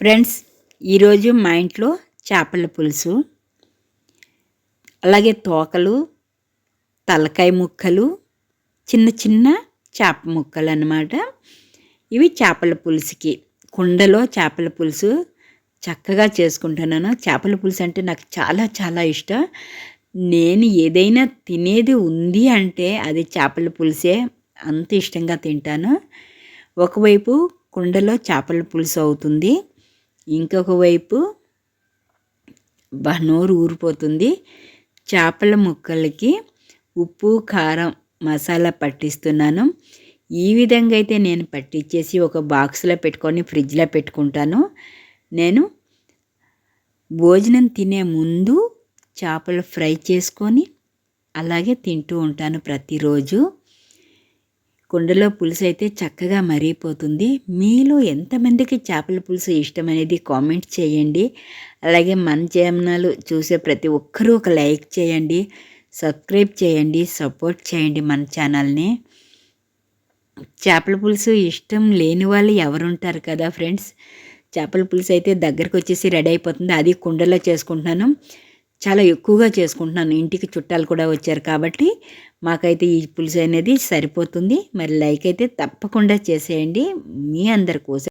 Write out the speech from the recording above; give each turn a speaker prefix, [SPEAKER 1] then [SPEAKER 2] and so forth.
[SPEAKER 1] Friends ఈరోజు మా ఇంట్లో చేపల పులుసు అలాగే తోకలు తలకాయ ముక్కలు చిన్న చిన్న చేప ముక్కలు అన్నమాట. ఇవి చేపల పులుసుకి. కుండలో చేపల పులుసు చక్కగా చేసుకుంటున్నాను. చేపల పులుసు అంటే నాకు చాలా చాలా ఇష్టం. నేను ఏదైనా తినేది ఉంది అంటే అది చేపల పులుసే. అంత ఇష్టంగా తింటాను. ఒకవైపు కుండలో చేపల పులుసు అవుతుంది. ఇంకొక వైపు నోరు ఊరిపోతుంది. చేపల ముక్కలకి ఉప్పు కారం మసాలా పట్టిస్తున్నాను. ఈ విధంగా అయితే నేను పట్టించేసి ఒక బాక్స్లో పెట్టుకొని ఫ్రిడ్జ్లో పెట్టుకుంటాను. నేను భోజనం తినే ముందు చేపలు ఫ్రై చేసుకొని అలాగే తింటూ ఉంటాను ప్రతిరోజు. కుండలో పులుసు అయితే చక్కగా మరిగిపోతుంది. మీలో ఎంతమందికి చేపల పులుసు ఇష్టం అనేది కామెంట్ చేయండి. అలాగే మన ఛానల్ చూసే ప్రతి ఒక్కరూ ఒక లైక్ చేయండి. సబ్స్క్రైబ్ చేయండి. సపోర్ట్ చేయండి మన ఛానల్ని. చేపల పులుసు ఇష్టం లేని వాళ్ళు ఎవరుంటారు కదా ఫ్రెండ్స్? చేపల పులుసు అయితే దగ్గరకు వచ్చేసి రెడీ అయిపోతుంది. అది కుండలో చేసుకుంటున్నాను. చాలా ఎక్కువగా చేసుకుంటున్నాను. ఇంటికి చుట్టాలు కూడా వచ్చారు కాబట్టి మాకైతే ఈ పులుసు అనేది సరిపోతుంది. మరి లైక్ అయితే తప్పకుండా చేసేయండి. మీ అందరి కోసం